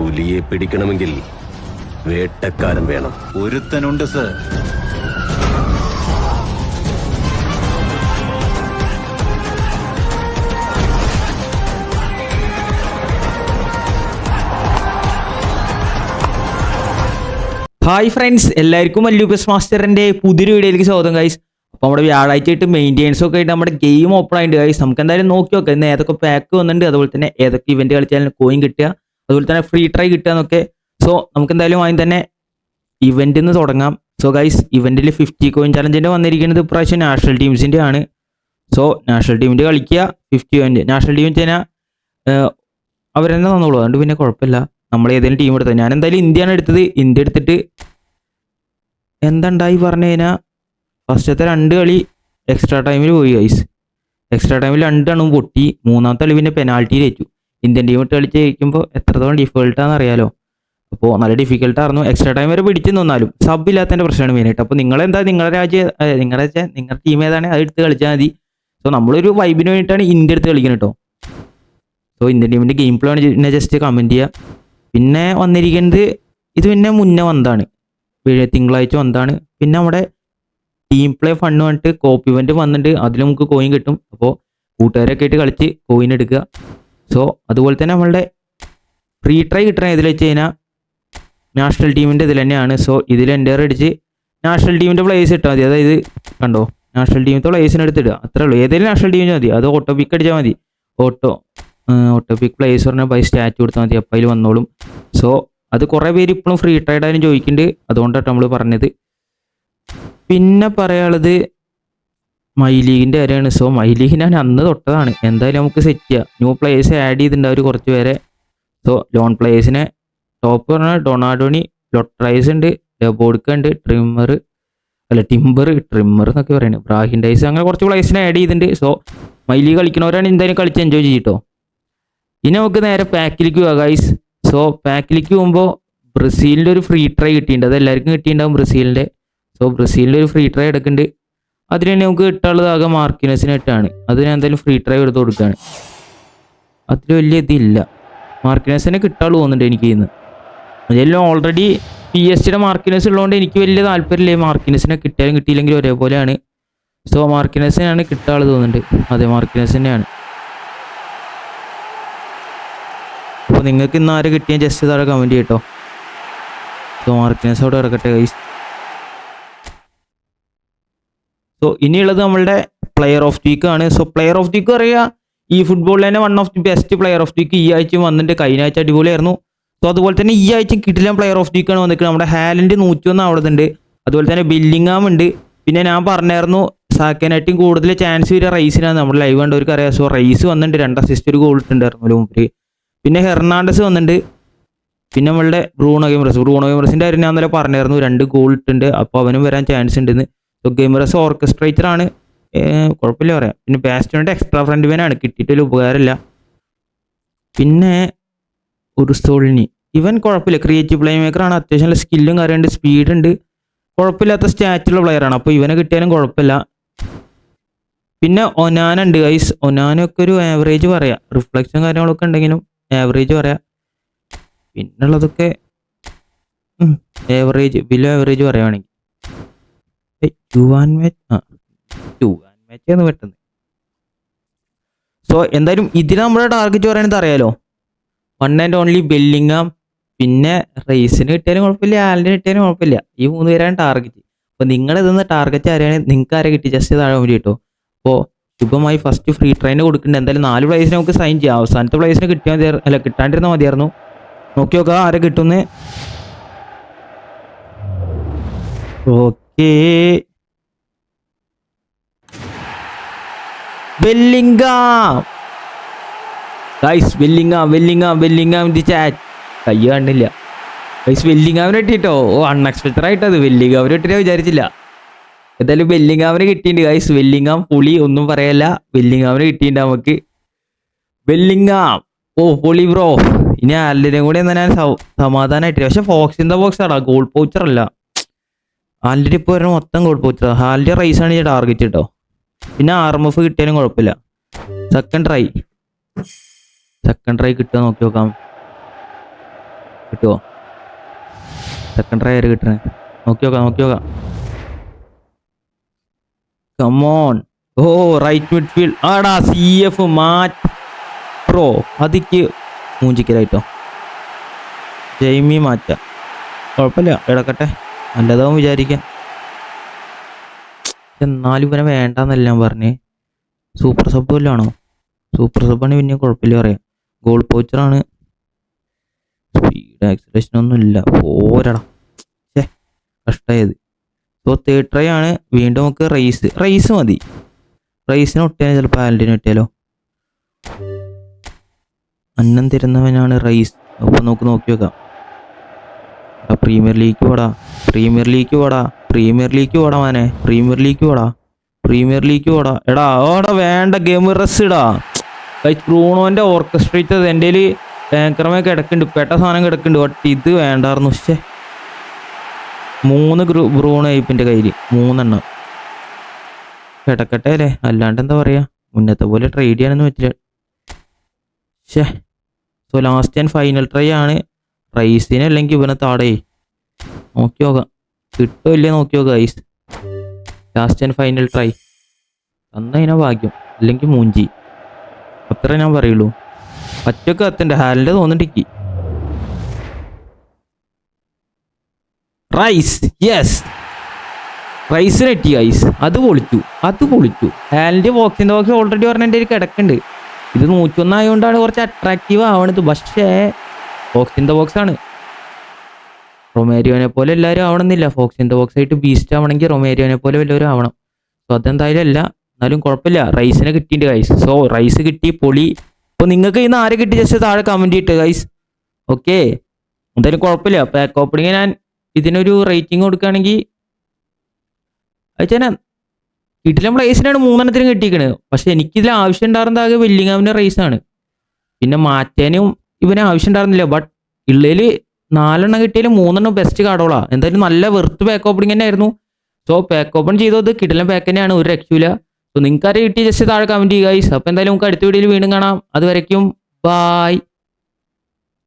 പുലിയെ പിടിക്കണമെങ്കിൽ വേട്ടക്കാരൻ വേണം. ഒരുത്തനുണ്ട് സർ. ഹായ് ഫ്രണ്ട്സ് എല്ലാവർക്കും മല്ലൂപ്പസ് മാസ്റ്ററിന്റെ പുതിയൊരു വീഡിയോയിലേക്ക് സ്വാഗതം ഗൈസ് അപ്പോൾ നമ്മുടെ വ്യാഴാഴ്ച ആയിട്ട് മെയിന്റെയിൻസ് ഒക്കെ ആയിട്ട് നമ്മുടെ ഗെയിം ഓപ്പൺ ആയിട്ട് ഗൈസ് നമുക്ക് എന്തായാലും നോക്കി നോക്കാം ഇന്ന് ഏതൊക്കെ പാക്ക് വന്നിട്ടുണ്ട് അതുപോലെ തന്നെ ഏതൊക്കെ ഇവന്റ് കളിച്ചാലും കോയിൻ കിട്ടുക. അതുപോലെ തന്നെ ഫ്രീ ട്രൈ കിട്ടുക എന്നൊക്കെ. സോ നമുക്ക് എന്തായാലും ആദ്യം തന്നെ ഇവന്റിൽ നിന്ന് തുടങ്ങാം. സോ ഗൈസ് ഇവന്റിൽ ഫിഫ്റ്റി കോയിൻ ചലഞ്ചിന്റെ വന്നിരിക്കുന്നത് ഇപ്രാവശ്യം നാഷണൽ ടീംസിന്റെ ആണ്. സോ നാഷണൽ ടീമിന്റെ കളിക്കുക ഫിഫ്റ്റി പോയിന്റ് നാഷണൽ ടീം കഴിഞ്ഞാൽ അവരെന്നെ തന്നോളൂ. അതുകൊണ്ട് പിന്നെ കുഴപ്പമില്ല. നമ്മൾ ഏതെങ്കിലും ടീം എടുത്തത് ഞാൻ എന്തായാലും ഇന്ത്യയാണ് എടുത്തത്. ഇന്ത്യ എടുത്തിട്ട് എന്തുണ്ടായി പറഞ്ഞു കഴിഞ്ഞാൽ ഫസ്റ്റത്തെ രണ്ട് കളി എക്സ്ട്രാ ടൈമിൽ പോയി ഗൈസ് എക്സ്ട്രാ ടൈമിൽ രണ്ടെണ്ണം പൊട്ടി. മൂന്നാമത്തെ കളി പിന്നെ പെനാൽറ്റിയിൽ വെച്ചു ഇന്ത്യൻ ടീം ഇട്ട് കളിച്ച് ജയിക്കുമ്പോൾ എത്രത്തോളം ഡിഫിക്കൽട്ടാണെന്ന് അറിയാലോ. അപ്പോൾ നല്ല ഡിഫിക്കൽട്ടായിരുന്നു എക്സ്ട്രാ ടൈം വരെ പിടിച്ചു നിന്നാലും സബ് ഇല്ലാത്തതിന്റെ പ്രശ്നമാണ് മെയിനായിട്ട് അപ്പോൾ നിങ്ങളെന്താ നിങ്ങളുടെ രാജ്യം നിങ്ങളുടെ വെച്ചാൽ നിങ്ങളുടെ ടീം ഏതാണ്? അത് എടുത്ത് കളിച്ചാൽ മതി. സോ നമ്മളൊരു വൈബിന് വേണ്ടിയിട്ടാണ് ഇന്ത്യ എടുത്ത് കളിക്കുന്നത് കേട്ടോ സോ ഇന്ത്യൻ ടീമിന്റെ ഗെയിം പ്ലേ ആണ് പിന്നെ ജസ്റ്റ് കമന്റ് ചെയ്യുക പിന്നെ വന്നിരിക്കുന്നത് ഇത് പിന്നെ മുന്നേ വന്നതാണ്. തിങ്കളാഴ്ച വന്നതാണ്. പിന്നെ നമ്മുടെ ടീം പ്ലേ ഫണ്ട് വന്നിട്ട് കോപ്പി ഇവന്റ് വന്നിട്ട് അതിൽ നമുക്ക് കോയിൻ കിട്ടും. അപ്പോൾ കൂട്ടുകാരൊക്കെ ആയിട്ട് കളിച്ച് കോയിൻ എടുക്കുക. സോ അതുപോലെ തന്നെ നമ്മളുടെ ഫ്രീ ട്രൈ കിട്ടണ ഇതിൽ വെച്ച് കഴിഞ്ഞാൽ നാഷണൽ ടീമിന്റെ ഇതിൽ തന്നെയാണ്. സോ ഇതിൽ എന്റെ അടിച്ച് നാഷണൽ ടീമിന്റെ പ്ലേസ് ഇട്ടാൽ മതി. അതായത് കണ്ടോ നാഷണൽ ടീമിന്റെ പ്ലേസിന് എടുത്തിടുക അത്രേ ഉള്ളൂ. ഏതെങ്കിലും നാഷണൽ ടീമിന് മതി. അത് ഓട്ടോ പിക്ക് അടിച്ചാൽ മതി. ഓട്ടോ ഓട്ടോ പിക്ക് പ്ലേസ് പറഞ്ഞാൽ ബൈ സ്റ്റാറ്റ് കൊടുത്താൽ മതി. അപ്പോൾ അതിൽ വന്നോളും. സോ അത് കുറേ പേര് ഇപ്പോഴും ഫ്രീ ട്രൈഡായാലും ചോദിക്കുന്നുണ്ട് അതുകൊണ്ടാണ് നമ്മൾ പറഞ്ഞത്. പിന്നെ പറയാനുള്ളത് മൈ ലീഗിന്റെ കാര്യമാണ്. സോ മൈ ലീഗ് ഞാൻ അന്ന് തൊട്ടതാണ്. എന്തായാലും നമുക്ക് സെറ്റ് ചെയ്യാം. ന്യൂ പ്ലേയേഴ്സ് ആഡ് ചെയ്തിട്ടുണ്ട് അവർ കുറച്ച് പേരെ. സോ ലോൺ പ്ലേയേഴ്സിനെ ടോപ്പ് പറഞ്ഞാൽ ഡൊണാഡോണി ലൊട്രൈസ് ഉണ്ട് ഡെബോഡ്ക്ക ഉണ്ട് ട്രിമ്മർ അല്ല ടിംബർ ട്രിമ്മർ എന്നൊക്കെ പറയുന്നത് ബ്രാഹിൻ ഡൈസ് അങ്ങനെ കുറച്ച് പ്ലേയേഴ്സിനെ ആഡ് ചെയ്തിട്ടുണ്ട്. സോ മൈ ലീഗ് കളിക്കുന്നവരാണ് എന്തായാലും കളിച്ച് എൻജോയ് ചെയ്യട്ടോ. ഇനി നമുക്ക് നേരെ പാക്കിലേക്ക് പോകാം ഗൈസ് സോ പാക്കിലേക്ക് പോകുമ്പോൾ ബ്രസീലിന്റെ ഒരു ഫ്രീ ട്രൈ കിട്ടിയിട്ടുണ്ട്. അത് എല്ലാവർക്കും കിട്ടിയിട്ടുണ്ടാകും ബ്രസീലിന്റെ സോ ബ്രസീലിന്റെ ഒരു ഫ്രീ ട്രൈ എടുക്കുന്നുണ്ട്. അതിന് നമുക്ക് കിട്ടാനുള്ളത് ആകെ മാർക്കിനസിന് ഞാൻ എന്തായാലും ഫ്രീ ട്രൈ എടുത്ത് കൊടുക്കുകയാണ് അതിൽ വലിയ ഇതില്ല. മാർക്കിനസിനെ കിട്ടാൻ തോന്നുന്നുണ്ട് എനിക്ക് ഇന്ന്. അതെല്ലാം ഓൾറെഡി പി എസ് ടിയുടെ മാർക്കിനസ് ഉള്ളതുകൊണ്ട് എനിക്ക് വലിയ താല്പര്യമില്ല മാർക്കിനസിനെ കിട്ടിയാലും കിട്ടിയില്ലെങ്കിലും ഒരേപോലെയാണ്. സോ മാർക്കിനസിനാണ് കിട്ടാൾ തോന്നുന്നുണ്ട്. അതെ മാർക്കിനസ് തന്നെയാണ്. അപ്പോൾ നിങ്ങൾക്ക് ഇന്ന് ആരെ കിട്ടിയാൽ ജസ്റ്റ് താഴെ കമന്റ് ചെയ്യട്ടോ. സോ മാർക്കിനസ് അവിടെ ഇറക്കട്ടെ സോ ഇനിയുള്ളത് നമ്മളുടെ പ്ലെയർ ഓഫ് വീക്ക് ആണ്. So player of the week അറിയാം ഈ ഫുട്ബോളിൽ തന്നെ one of the best player of week ഈ ആഴ്ച വന്നിട്ട് കഴിഞ്ഞ ആഴ്ച അടിപൊളിയായിരുന്നു. സോ അതുപോലെ തന്നെ ഈ ആഴ്ച കിട്ടില്ല പ്ലെയർ ഓഫ് വീക്ക് ആണ് വന്നിട്ട് നമ്മുടെ ഹാലൻഡ് നൂറ്റൊന്ന് അവിടെ ഉണ്ട് അതുപോലെ തന്നെ ബില്ലിങ്ങാം ഉണ്ട്. പിന്നെ ഞാൻ പറഞ്ഞായിരുന്നു സാക്കനായിട്ടും കൂടുതൽ ചാൻസ് വരിക റൈസിനാണ്. നമ്മൾ ലൈവ് കണ്ടവർക്ക് അറിയാം. സോ റൈസ് വന്നിട്ടുണ്ട്. രണ്ട് അസിസ്റ്റ് ഒരു ഗോൾ ഇട്ടുണ്ടായിരുന്നു മുമ്പിൽ പിന്നെ ഹെർണാണ്ടസ് വന്നിട്ടുണ്ട്. പിന്നെ നമ്മളുടെ ബ്രൂണോ ഗെയിമറസ് ബ്രൂണോ ഗെയിമറസിന്റെ കാര്യം ഞാൻ ഇന്നലെ പറഞ്ഞായിരുന്നു. രണ്ട് ഗോൾ ഇട്ടുണ്ട് അപ്പോൾ അവനും വരാൻ ചാൻസ് ഉണ്ടെന്ന്. ഗെയിമറസ് ഓർക്കസ്ട്രേറ്റർ ആണ്. കുഴപ്പമില്ല പറയാം. പിന്നെ ബാസ്റ്റോണിന്റെ എക്സ്ട്രാ ഫ്രണ്ട് ആണ്. കിട്ടിയിട്ടൊരു ഉപകാരമില്ല. പിന്നെ ഒരു സോളിനി ഇവൻ കുഴപ്പമില്ല. ക്രിയേറ്റീവ് പ്ലേ മേക്കർ ആണ്. അത്യാവശ്യം നല്ല സ്കില്ലും കാര്യമുണ്ട് സ്പീഡുണ്ട് കുഴപ്പമില്ലാത്ത സ്റ്റാറ്റുള്ള പ്ലെയർ ആണ്. അപ്പോൾ ഇവനെ കിട്ടിയാലും കുഴപ്പമില്ല. പിന്നെ ഒനാനുണ്ട് ഐസ് ഒനാനൊക്കെ ഒരു ആവറേജ് പറയാം. റിഫ്ലക്ഷൻ കാര്യങ്ങളൊക്കെ ഉണ്ടെങ്കിലും ആവറേജ് പറയാം. പിന്നുള്ളതൊക്കെ ആവറേജ് ബിലോ ആവറേജ് പറയുവാണെങ്കിൽ. പെട്ടെന്ന്. സോ എന്തായാലും ഇതിന് നമ്മുടെ ടാർഗറ്റ് പറയുന്നത് അറിയാലോ? വൺ ആൻഡ് ഓൺലി ബെല്ലിങ്ങാം പിന്നെ റേസിന് കിട്ടിയാലും കുഴപ്പമില്ല ആലിന് കിട്ടിയാലും കുഴപ്പമില്ല. ഈ മൂന്ന് പേരാണ് ടാർഗറ്റ് അപ്പോൾ നിങ്ങൾ ഇതെന്ന് ടാർഗറ്റ് ആരെയാണ് നിങ്ങൾക്ക് ആരെ കിട്ടി? ജസ്റ്റ് താഴെ വേണ്ടി കിട്ടും അപ്പോൾ ശുഭമായി ഫസ്റ്റ് ഫ്രീ ട്രെയിന് കൊടുക്കുന്നുണ്ട്. എന്തായാലും നാല് പ്ലേസിന് നമുക്ക് സൈൻ ചെയ്യാം. അവസാനത്തെ പ്ലേസിന് കിട്ടിയാൽ മതി അല്ല കിട്ടാണ്ടിരുന്നാൽ മതിയായിരുന്നു. നോക്കി നോക്കാം ആരെ കിട്ടുമെന്ന് okay Bellingham guys വെല്ലിംഗാം വെല്ലിംഗാം വെല്ലിംഗാം the chat കയ്യ കണ്ടില്ല. ഗൈസ് വെല്ലിങ്ങാമിനെ കിട്ടിട്ടോ ഓ അൺഎക്സ്പെക്റ്റഡ് ആയിട്ടത്. വെല്ലിങ്ങാമിനെ കിട്ടിയാ വിചാരിച്ചില്ല. എന്തായാലും വെല്ലിങ്ങാമിനെ കിട്ടിയിട്ടുണ്ട് ഗൈസ് വെല്ലിംഗാം പുളി ഒന്നും പറയല്ല. വെല്ലിങ്ങാമിനെ കിട്ടിയിട്ടുണ്ട് നമുക്ക്. വെല്ലിംഗാം ഓ പൊളി ബ്രോ ഇനി ആരുടെയും കൂടെ എന്നാ ഞാൻ സമാധാനമായിട്ടില്ല പക്ഷെ ഫോക്സ് ഇൻ ദ ബോക്സ് ആടാ. ഗോൾ പോച്ചർ അല്ല. ആലിന്റെ ഇപ്പോൾ വരുന്ന മൊത്തം പോച്ചർ റൈസ് റൈസാണ് ഞാൻ ടാർഗറ്റ് കേട്ടോ പിന്നെ ആർ എം എഫ് കിട്ടിയാലും കുഴപ്പമില്ല. സെക്കൻഡ് ട്രൈ സെക്കൻഡ് ട്രൈ കിട്ടുക നോക്കി നോക്കാം. കിട്ടുമോ? സെക്കൻഡ് ട്രൈ ആര് കിട്ടണേ? നോക്കി നോക്കാം നോക്കി നോക്കാം. കമോൺ ഓ റൈറ്റ് മിഡ്ഫീൽഡ് ആടാ സി എഫ് മാറ്റ്. പ്രോ അതിക്ക് മൂഞ്ചിക്കലായിട്ടോ. ജെയ്മി മാറ്റ. കുഴപ്പമില്ല. കിടക്കട്ടെ നല്ലതാവും വിചാരിക്കാം എന്നാലും ഇവനെ വേണ്ടെന്നല്ല പറഞ്ഞേ. സൂപ്പർ സബ് വല്ലതാണോ സൂപ്പർ സബാണ് പിന്നെ കുഴപ്പമില്ല പറയാം. ഗോൾ പോച്ചറാണ് സ്പീഡ് ആക്സിലേഷൻ ഒന്നും ഇല്ല പോരടാ. ഛേ കഷ്ടമായത് സോ തേർഡ് ട്രൈ ആണ്. വീണ്ടും നമുക്ക് റൈസ്. റൈസ് മതി. റൈസിന് ഒട്ടിയാൽ ചിലപ്പോൾ ആൽഡിന് കിട്ടിയാലോ അന്നം തരുന്നവനാണ് റൈസ്. അപ്പോൾ നമുക്ക് നോക്കി വെക്കാം. പ്രീമിയർ ലീഗ് പോടാ. പ്രീമിയർ ലീഗ് പോടാ പ്രീമിയർ ലീഗ് പോടാ മാനെ പ്രീമിയർ ലീഗ് പോടാ പ്രീമിയർ ലീഗ് പോടാ. എടാ ഓടാ വേണ്ട ഗെയിം റസ് ഇടാ. ബ്രൂണോന്റെ ഓർക്കസ്ട്രേറ്റ് എന്റെ ടാങ്കറമേ കിടക്കുന്നുണ്ട് പെട്ട സാധനം കിടക്കുന്നുണ്ട്. ബട്ട് ഇത് വേണ്ടായിരുന്നു പക്ഷേ മൂന്ന് ഗ്രൂ ബ്രൂണോ ഏപ്പിന്റെ കയ്യിൽ മൂന്നെണ്ണം. കിടക്കട്ടെ അല്ലേ? അല്ലാണ്ട് എന്താ പറയാ? മുന്നത്തെ പോലെ ട്രേഡ് ചെയ്യാനൊന്നും പറ്റില്ല. ഷേ so last and final try ആണ്. റൈസിനെ അല്ലെങ്കിൽ ഇവനെ താടേ. നോക്കി നോക്കാം. കിട്ടോ ഇല്ലേ നോക്കി നോക്കാം ഐസ് ലാസ്റ്റ് ആൻഡ് ഫൈനൽ ട്രൈ തന്നതിനാ ഭാഗ്യം. അല്ലെങ്കിൽ മൂഞ്ചി. അത്ര ഞാൻ പറയുള്ളൂ. പറ്റൊക്കെ അത്തന്റെ ഹാലിന്റെ തോന്നിട്ടിക്ക് റൈസ് യെസ് റൈസിന് എത്തി ഐസ് അത് പൊളിച്ചു. അത് പൊളിച്ചു. ഹാലിന്റെ ബോക്സിന്റെ ബോക്സ് ഓൾറെഡി പറഞ്ഞ എന്റെ ഒരു കിടക്കുന്നുണ്ട്. ഇത് നൂറ്റൊന്നായതുകൊണ്ടാണ് കുറച്ച് അട്രാക്റ്റീവ് ആവണത്. പക്ഷേ ബോക്സിന്റെ ബോക്സാണ് റൊമേരിയോനെ പോലെ എല്ലാവരും ആവണമെന്നില്ല. ഫോക്സ് ഇൻ ദ ബോക്സ് ആയിട്ട് ബീസ്റ്റ് ആവണമെങ്കിൽ റൊമേരിയോനെ പോലെ വല്ലവരും ആവണം. സോ അതെന്തായാലും അല്ല. എന്നാലും കുഴപ്പമില്ല. റൈസിനെ കിട്ടിയിട്ടുണ്ട് ഗൈസ് സോ റൈസ് കിട്ടി പൊളി. അപ്പോൾ നിങ്ങൾക്ക് ഇന്ന് ആരെ കിട്ടി? ജസ്റ്റ് താഴെ കമന്റ് ഇട്ട് ഗൈസ് ഓക്കെ എന്തായാലും കുഴപ്പമില്ല. പാക്ക് ഓപ്പണിങ് ഞാൻ ഇതിനൊരു റേറ്റിംഗ് കൊടുക്കുകയാണെങ്കിൽ അയച്ചാൽ കിട്ടില്ല റേസിനാണ് മൂന്നെണ്ണത്തിനും കിട്ടിയിരിക്കണത് പക്ഷെ എനിക്കിതിൽ ആവശ്യം ഉണ്ടായിരുന്നത് ആകെ വെല്ലിങ്ങാവിന്റെ റേസാണ് പിന്നെ മാറ്റാനും ഇവന് ആവശ്യം ഉണ്ടായിരുന്നില്ല. ബട്ട് ഉള്ളതിൽ നാലെണ്ണം കിട്ടിയാൽ മൂന്നെണ്ണം ബെസ്റ്റ് കാടോളാ എന്തായാലും നല്ല വെറുത്ത് പാക്ക് ഓപ്പണിങ് തന്നെ ആയിരുന്നു സോ പാക്ക് ഓപ്പൺ ചെയ്തത് കിടിലൻ പാക്ക് തന്നെയാണ് ഒരു രക്ഷയില്ല സോ നിങ്ങൾക്ക് ആരെ കിട്ടി ജസ്റ്റ് താഴെ കമന്റ് ചെയ്യുക അപ്പൊ അപ്പോൾ എന്തായാലും നമുക്ക് അടുത്ത വീഡിയോയിൽ വീണ്ടും കാണാം. അതുവരയ്ക്കും ബായ്